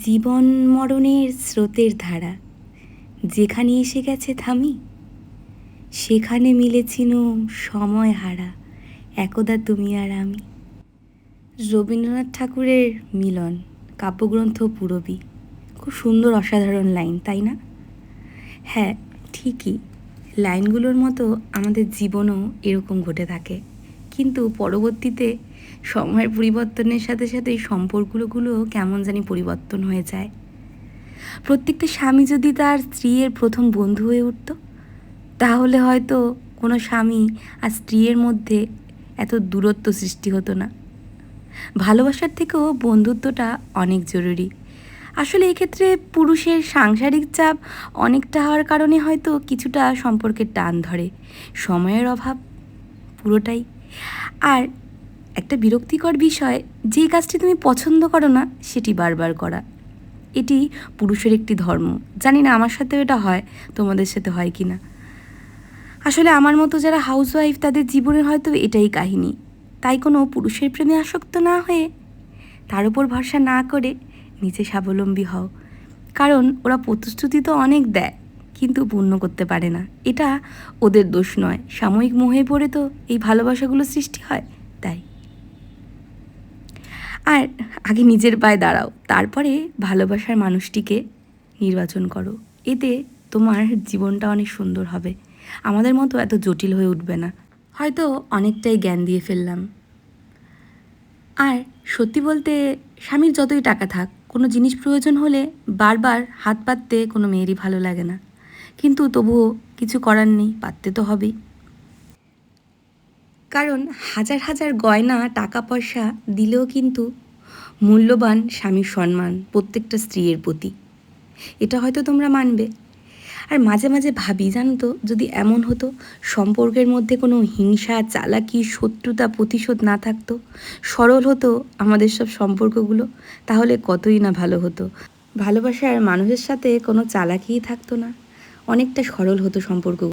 জীবন মরণের স্রোতের ধারা। যেখানে এসে গেছে থামি, সেখানে মিলেছিল সময় হারা। একদা তুমি আর আমি। রবীন্দ্রনাথ ঠাকুরের মিলন, কাব্যগ্রন্থ পুরবী। খুব সুন্দর অসাধারণ লাইন, তাই না? হ্যাঁ ঠিকই। লাইনগুলোর মতো আমাদের জীবনও এরকম ঘটে থাকে। কিন্তু পরবর্তীতে সময়ের পরিবর্তনের সাথে সাথে এই সম্পর্কগুলো কেমন জানি পরিবর্তন হয়ে যায়। প্রত্যেকটা স্বামী যদি তার স্ত্রীর প্রথম বন্ধু হয়ে উঠত, তাহলে হয়তো কোনো স্বামী আর স্ত্রীর মধ্যে এত দূরত্ব সৃষ্টি হতো না। ভালোবাসার থেকেও বন্ধুত্বটা অনেক জরুরি। আসলে এক্ষেত্রে পুরুষের সাংসারিক চাপ অনেকটা হওয়ার কারণে হয়তো কিছুটা সম্পর্কের টান ধরে। সময়ের অভাব পুরোটাই। আর একটা বিরক্তিকর বিষয়, যে কাজটি তুমি পছন্দ করো না, সেটি বারবার করা। এটি পুরুষের একটি ধর্ম। জানি না আমার সাথেও এটা হয়, তোমাদের সাথে হয় কি না। আসলে আমার মতো যারা হাউসওয়াইফ তাদের জীবনের হয়তো এটাই কাহিনী। তাই কোনো পুরুষের প্রেমে আসক্ত না হয়ে, তার উপর ভরসা না করে নিজে স্বাবলম্বী হও। কারণ ওরা প্রতিশ্রুতি তো অনেক দেয়, কিন্তু পূর্ণ করতে পারে না। এটা ওদের দোষ নয়। সাময়িক মোহে পড়ে তো এই ভালোবাসাগুলো সৃষ্টি হয়, তাই। আর আগে নিজের পায়ে দাঁড়াও। তারপরে ভালোবাসার মানুষটিকে নির্বাচন করো। এতে তোমার জীবনটা অনেক সুন্দর হবে। আমাদের মতো এত জটিল হয়ে উঠবে না। হয়তো অনেকটাই জ্ঞান দিয়ে ফেললাম। আর সত্যি বলতে, স্বামীর যতই টাকা থাক, কোনো জিনিস প্রয়োজন হলে বারবার হাত পাততে কোনো মেয়েরই ভালো লাগে না। কিন্তু তবুও কিছু করার নেই, পাততে তো হবেই। কারণ হাজার হাজার গয়না টাকা পয়সা দিলেও কিন্তু মূল্যবান স্বামীর সম্মান প্রত্যেকটা স্ত্রীর প্রতি। এটা হয়তো তোমরা মানবে। আর মাঝে মাঝে ভাবি, জানো তো, যদি এমন হতো, সম্পর্কের মধ্যে কোনো হিংসা, চালাকি, শত্রুতা, প্রতিশোধ না থাকতো, সরল হতো আমাদের সব সম্পর্কগুলো, তাহলে কতই না ভালো হতো। ভালোবাসার মানুষের সাথে কোনো চালাকিই থাকতো না। অনেকটা সরল হতো সম্পর্ক